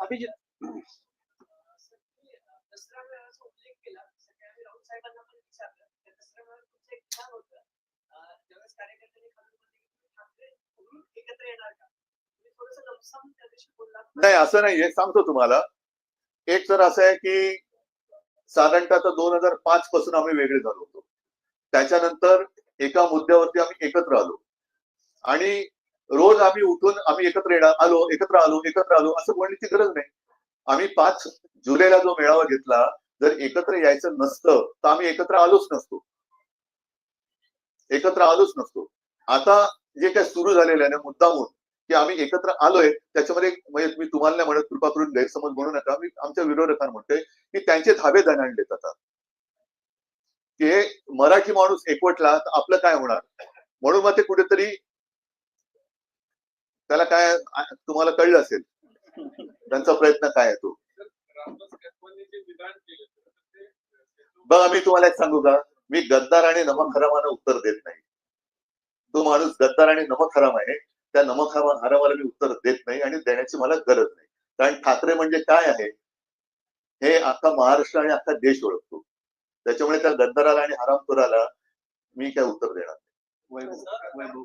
अभिजित. दसरा नाही असं सांगतो तुम्हाला. एक तर असं आहे की साधारणतः दोन हजार पाच पासून आम्ही वेगळे झालो होतो. त्याच्यानंतर एका मुद्द्यावरती आम्ही एकत्र आलो. आणि रोज आम्ही उठून आम्ही एकत्र येणार आलो एकत्र आलो एकत्र आलो असं बोलण्याची गरज नाही. आम्ही पाच जुलैला जो मेळावा घेतला जर एकत्र यायचं नसतं तर आम्ही एकत्र आलोच नसतो. एकत्र आलोच नसतो. आता जे काय सुरू झालेलं आहे ना मुद्दामून की आम्ही एकत्र आलोय त्याच्यामध्ये म्हणजे मी तुम्हाला नाही म्हणत कृपा करून गैरसमज म्हणू नका. मी आमच्या विरोधकांना म्हणतोय की त्यांचे धाबे दणाणलेत आता की हे मराठी माणूस एकवटला तर आपलं काय होणार? म्हणून मग ते कुठेतरी त्याला काय तुम्हाला कळलं असेल? त्यांचा प्रयत्न काय आहे तो? बघा मी तुम्हाला एक सांगू का? मी गद्दार आणि नमक हरामानं उत्तर देत नाही. तो माणूस गद्दार आणि नमक हराम आहे. त्या नमक हरामाला मी उत्तर देत नाही आणि देण्याची मला गरज नाही. कारण ठाकरे म्हणजे काय आहे? हे अख्खा महाराष्ट्र आणि अख्खा देश ओळखतो. त्याच्यामुळे त्या गद्दाराला आणि हरामखोराला मी काय उत्तर देणार नाही.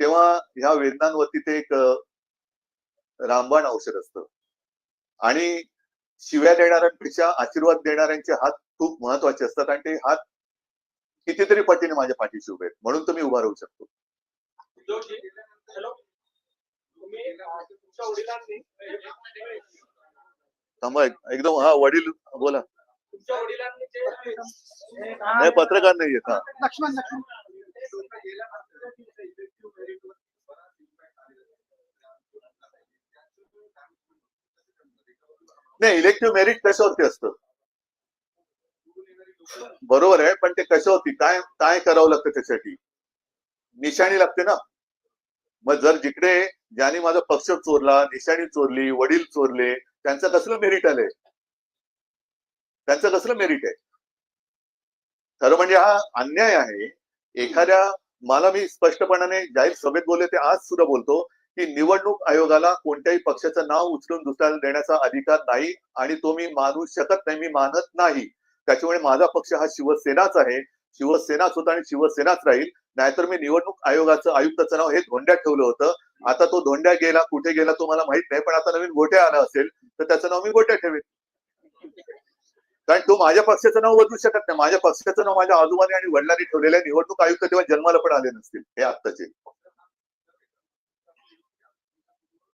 तेव्हा ह्या वेदनांवरती ते एक रामबाण औषध असतं. आणि शिव्या देणाऱ्यांपेक्षा आशीर्वाद देणाऱ्यांचे हात खूप महत्त्वाचे असतात आणि ते हात कितीतरी पटीने माझ्या पाठीशी उभे आहेत. म्हणून तुम्ही उभा राहू शकतो. हॅलो? तुम्ही अं, तुमच्या वडिलांनी थांबा एक- एकदम हा वडील बोला. तुमच्या वडिलांनी जे नाही पत्रकार नाही येत हा. लक्ष्मण नाही इलेक्टिव्ह मेरिट कशावरती असतं? बरोबर आहे पण ते कशावरती? काय काय करावं लागतं त्यासाठी निशाणी लागते ना. मग जर जिकडे ज्याने माझा पक्ष चोरला निशाणी चोरली वडील चोरले त्यांचं कसलं मेरिट आलंय? त्यांचं कसलं मेरिट आहे? खरं म्हणजे हा अन्याय आहे. एखाद्या मला मी स्पष्टपणाने जाहीर सभेत बोलले ते आज सुद्धा बोलतो. की निवडणूक आयोगाला कोणत्याही पक्षाचं नाव उचलून दुसऱ्याला देण्याचा अधिकार नाही आणि तो मी मानू शकत नाही मी मानत नाही. त्याच्यामुळे माझा पक्ष हा शिवसेनाच आहे. शिवसेनाच होता आणि शिवसेनाच राहील. नाहीतर मी निवडणूक आयोगाचं आयुक्ताचं नाव हे धोंड्यात ठेवलं होतं. आता तो धोंड्या गेला कुठे गेला तो मला माहीत नाही पण आता नवीन गोट्या आला असेल तर त्याचं नाव मी गोट्या ठेवेन. कारण तो माझ्या पक्षाचं नाव बदलू शकत नाही. माझ्या पक्षाचं नाव माझ्या आजोबाने आणि वडिलांनी ठेवलेलं आहे. निवडणूक आयुक्त तेव्हा जन्माला पण आले नसतील हे आत्ताचे.